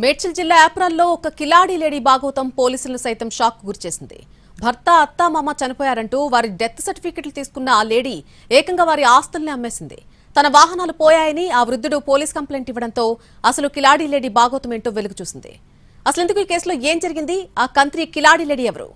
మేడ్చల్ జిల్లా ఏప్రాల్లో ఒక కిలాడి లేడీ భాగవతం పోలీసులను సైతం షాక్ గురిచేసింది. భర్త అత్త మామ చనిపోయారంటూ వారి డెత్ సర్టిఫికెట్లు తీసుకున్న ఆ లేడీ ఏకంగా వారి ఆస్తుల్ని అమ్మేసింది. తన వాహనాలు పోయాయని ఆ వృద్ధుడు పోలీస్ కంప్లైంట్ ఇవ్వడంతో అసలు కిలాడి లేడీ భాగవతం ఏంటో వెలుగు చూసింది. అసలు ఎందుకు ఈ కేసులో ఏం జరిగింది? ఆ కంత్రి కిలాడి లేడీ ఎవరు?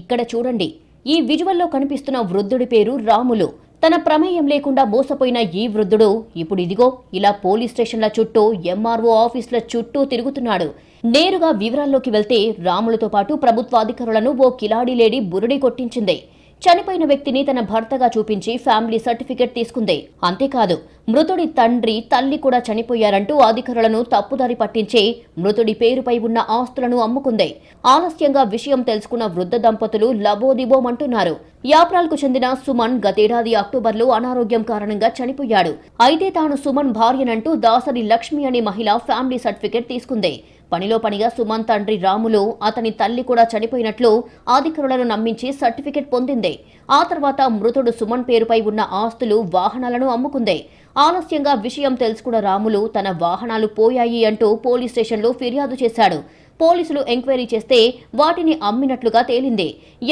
ఇక్కడ చూడండి. ఈ విజువల్లో కనిపిస్తున్న వృద్ధుడి పేరు రాములు. తన ప్రమేయం లేకుండా మోసపోయిన ఈ వృద్ధుడు ఇప్పుడు ఇదిగో ఇలా పోలీస్ స్టేషన్ల చుట్టూ ఎంఆర్ఓ ఆఫీసుల చుట్టూ తిరుగుతున్నాడు. నేరుగా వివరాల్లోకి వెళ్తే రాములతో పాటు ప్రభుత్వ అధికారులను ఓ కిలాడి లేడీ బురుడి కొట్టించింది. చనిపోయిన వ్యక్తిని తన భర్తగా చూపించి ఫ్యామిలీ సర్టిఫికెట్ తీసుకుంది. అంతేకాదు మృతుడి తండ్రి తల్లి కూడా చనిపోయారంటూ అధికారులను తప్పుదారి పట్టించి మృతుడి పేరుపై ఉన్న ఆస్తులను అమ్ముకుంది. ఆలస్యంగా విషయం తెలుసుకున్న వృద్ధ దంపతులు లబోదిబోమంటున్నారు. యాప్రాల్కు చెందిన సుమన్ గతేడాది అక్టోబర్లో అనారోగ్యం కారణంగా చనిపోయాడు. అయితే తాను సుమన్ భార్యనంటూ దాసరి లక్ష్మి అనే మహిళ ఫ్యామిలీ సర్టిఫికెట్ తీసుకుంది. పనిలో పనిగా సుమన్ తండ్రి రాములు అతని తల్లి కూడా చనిపోయినట్లు అధికారులను నమ్మించి సర్టిఫికెట్ పొందింది. ఆ తర్వాత మృతుడు సుమన్ పేరుపై ఉన్న ఆస్తులు వాహనాలను అమ్ముకుంది. ఆలస్యంగా విషయం తెలుసుకున్న రాములు తన వాహనాలు పోయాయి అంటూ పోలీస్ స్టేషన్లో ఫిర్యాదు చేశాడు. పోలీసులు ఎంక్వైరీ చేస్తే వాటిని అమ్మినట్లుగా తేలింది.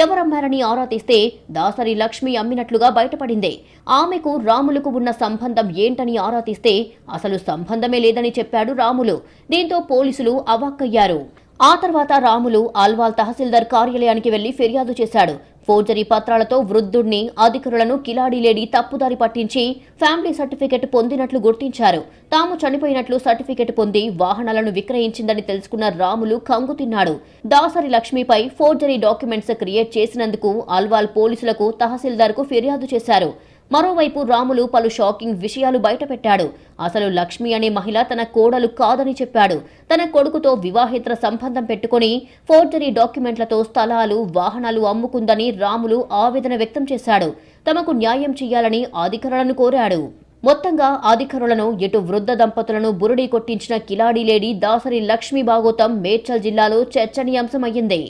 ఎవరమ్మారని ఆరా తీస్తే దాసరి లక్ష్మి అమ్మినట్లుగా బయటపడింది. ఆమెకు రాములకు ఉన్న సంబంధం ఏంటని ఆరా తీస్తే అసలు సంబంధమే లేదని చెప్పాడు రాములు. దీంతో పోలీసులు అవాక్కయ్యారు. ఆ తర్వాత రాములు ఆల్వాల్ తహసీల్దార్ కార్యాలయానికి వెళ్ళి ఫిర్యాదు చేశాడు. ఫోర్జరీ పత్రాలతో వృద్ధుడిని అధికారులను కిలాడి లేడీ తప్పుదారి పట్టించి ఫ్యామిలీ సర్టిఫికెట్ పొందినట్లు గుర్తించారు. తాము చనిపోయినట్లు సర్టిఫికెట్ పొంది వాహనాలను విక్రయించిందని తెలుసుకున్న రాములు కంగుతిన్నాడు దాసరి లక్ష్మిపై ఫోర్జరీ డాక్యుమెంట్స్ క్రియేట్ చేసినందుకు అల్వాల్ పోలీసులకు తహసీల్దార్కు ఫిర్యాదు చేశారు. మరోవైపు రాములు పలు షాకింగ్ విషయాలు బయటపెట్టాడు. అసలు లక్ష్మి అనే మహిళ తన కోడలు కాదని చెప్పాడు. తన కొడుకుతో వివాహేతర సంబంధం పెట్టుకుని ఫోర్జరీ డాక్యుమెంట్లతో స్థలాలు వాహనాలు అమ్ముకుందని రాములు ఆవేదన వ్యక్తం చేశాడు. తమకు న్యాయం చేయాలని అధికారులను కోరాడు. మొత్తంగా అధికారులను ఎటు వృద్ధ దంపతులను బురుడి కొట్టించిన కిలాడి లేడీ దాసరి లక్ష్మీ భాగోతం మేడ్చల్ జిల్లాలో చర్చనీయాంశమయ్యింది.